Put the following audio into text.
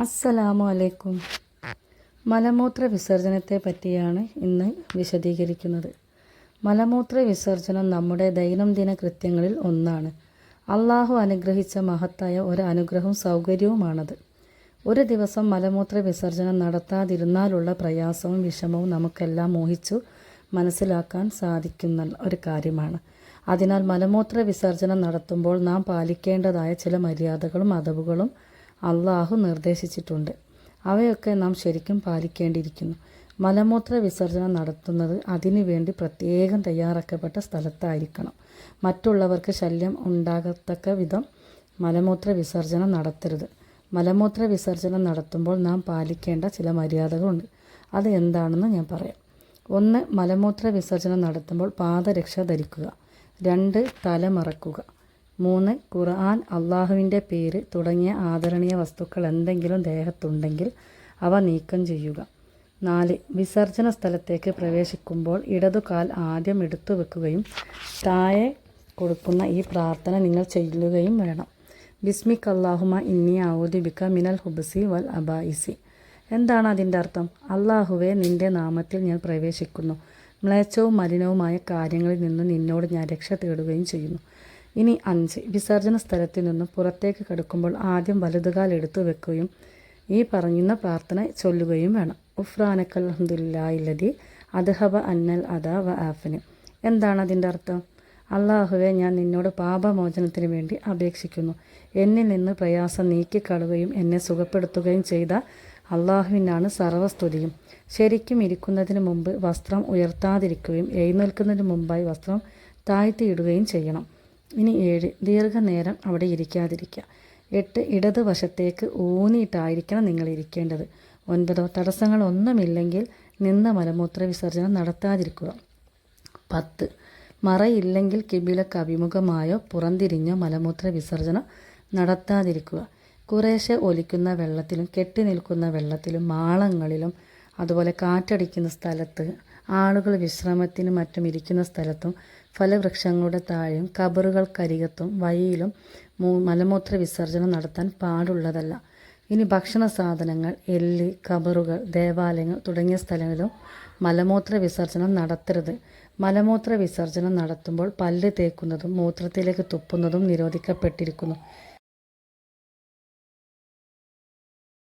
അസ്സലാമു അലൈക്കും മലമൂത്ര വിസർജനത്തെ പറ്റിയാണ് ഇന്ന് വിശദീകരിക്കുന്നത്. മലമൂത്ര വിസർജനം നമ്മുടെ ദൈനംദിന കൃത്യങ്ങളിൽ ഒന്നാണ്. അള്ളാഹു അനുഗ്രഹിച്ച മഹത്തായ ഒരു അനുഗ്രഹവും സൗകര്യവുമാണത്. ഒരു ദിവസം മലമൂത്ര വിസർജനം നടത്താതിരുന്നാലുള്ള പ്രയാസവും വിഷമവും നമുക്കെല്ലാം മോഹിച്ചു മനസ്സിലാക്കാൻ സാധിക്കുന്ന ഒരു കാര്യമാണ്. അതിനാൽ മലമൂത്ര വിസർജനം നടത്തുമ്പോൾ നാം പാലിക്കേണ്ടതായ ചില മര്യാദകളും അതവുകളും അള്ളാഹു നിർദ്ദേശിച്ചിട്ടുണ്ട്. അവയൊക്കെ നാം ശരിക്കും പാലിക്കേണ്ടിയിരിക്കുന്നു. മലമൂത്ര വിസർജനം നടത്തുന്നത് അതിനുവേണ്ടി പ്രത്യേകം തയ്യാറാക്കപ്പെട്ട സ്ഥലത്തായിരിക്കണം. മറ്റുള്ളവർക്ക് ശല്യം ഉണ്ടാകത്തക്ക വിധം മലമൂത്ര വിസർജനം നടത്തരുത്. മലമൂത്ര വിസർജനം നടത്തുമ്പോൾ നാം പാലിക്കേണ്ട ചില മര്യാദകളുണ്ട്. അത് എന്താണെന്ന് ഞാൻ പറയാം. ഒന്ന് മലമൂത്ര വിസർജനം നടത്തുമ്പോൾ പാദരക്ഷ ധരിക്കുക. രണ്ട് തല മറക്കുക മൂന്ന് ഖുർആൻ അള്ളാഹുവിന്റെ പേര് തുടങ്ങിയ ആദരണീയ വസ്തുക്കൾ എന്തെങ്കിലും ദേഹത്തുണ്ടെങ്കിൽ അവ നീക്കം ചെയ്യുക. നാല് വിസർജന സ്ഥലത്തേക്ക് പ്രവേശിക്കുമ്പോൾ ഇടതുകാൽ ആദ്യം എടുത്തു വെക്കുകയും താഴെ കൊടുക്കുന്ന ഈ പ്രാർത്ഥന നിങ്ങൾ ചെയ്യുകയും വേണം. ബിസ്മിക് അള്ളാഹുമ ഇന്നി ഔദിബിക്ക മിനൽ ഹുബസി വൽ അബായിസി എന്താണ് അതിന്റെ അർത്ഥം? അള്ളാഹുവെ നിന്റെ നാമത്തിൽ ഞാൻ പ്രവേശിക്കുന്നു. മ്ലേച്ഛവും മലിനവുമായ കാര്യങ്ങളിൽ നിന്ന് നിന്നോട് ഞാൻ രക്ഷ തേടുകയും ചെയ്യുന്നു. ഇനി അഞ്ച്. വിസർജന സ്ഥലത്തിൽ നിന്നും പുറത്തേക്ക് കടക്കുമ്പോൾ ആദ്യം വലതുകാൽ എടുത്തു വെക്കുകയും ഈ പറയുന്ന പ്രാർത്ഥന ചൊല്ലുകയും വേണം. ഉഫ്രാനക്കൽ അഹമ്മദില്ലായില്ലതി അദ്ഹബ അന്നൽ അദ വ ആഫിന്. എന്താണ് അതിന്റെ അർത്ഥം? അള്ളാഹുവെ ഞാൻ നിന്നോട് പാപമോചനത്തിന് വേണ്ടി അപേക്ഷിക്കുന്നു. എന്നിൽ നിന്ന് പ്രയാസം നീക്കിക്കളുകയും എന്നെ സുഖപ്പെടുത്തുകയും ചെയ്ത അള്ളാഹുവിനാണ് സർവസ്തുതിയും. ശരിക്കും ഇരിക്കുന്നതിന് മുമ്പ് വസ്ത്രം ഉയർത്താതിരിക്കുകയും എഴുന്നേൽക്കുന്നതിന് മുമ്പായി വസ്ത്രം താഴ്ത്തിയിടുകയും ചെയ്യണം. ഇനി ഏഴ് ദീർഘനേരം അവിടെ ഇരിക്കാതിരിക്കുക എട്ട് ഇടതുവശത്തേക്ക് ഊന്നിയിട്ടായിരിക്കണം നിങ്ങൾ ഇരിക്കേണ്ടത്. ഒൻപതോ തടസ്സങ്ങളൊന്നുമില്ലെങ്കിൽ നിന്ന മലമൂത്ര വിസർജനം നടത്താതിരിക്കുക. പത്ത് മറയില്ലെങ്കിൽ കിബിലക്ക് അഭിമുഖമായോ പുറംതിരിഞ്ഞോ മലമൂത്ര വിസർജനം നടത്താതിരിക്കുക. കുറേശ്ശെ ഒലിക്കുന്ന വെള്ളത്തിലും കെട്ടി നിൽക്കുന്ന വെള്ളത്തിലും മാളങ്ങളിലും അതുപോലെ കാറ്റടിക്കുന്ന സ്ഥലത്ത് ആളുകൾ വിശ്രമത്തിനും മറ്റും ഇരിക്കുന്ന സ്ഥലത്തും ഫലവൃക്ഷങ്ങളുടെ താഴെയും കബറുകൾക്കരികത്തും വഴിയിലും മലമൂത്ര വിസർജനം നടത്താൻ പാടുള്ളതല്ല. ഇനി ഭക്ഷണ സാധനങ്ങൾ എല്ല് കബറുകൾ ദേവാലയങ്ങൾ തുടങ്ങിയ സ്ഥലങ്ങളിലും മലമൂത്ര വിസർജനം നടത്തരുത്. മലമൂത്ര വിസർജനം നടത്തുമ്പോൾ പല്ല് തേക്കുന്നതും മൂത്രത്തിലേക്ക് തുപ്പുന്നതും നിരോധിക്കപ്പെട്ടിരിക്കുന്നു.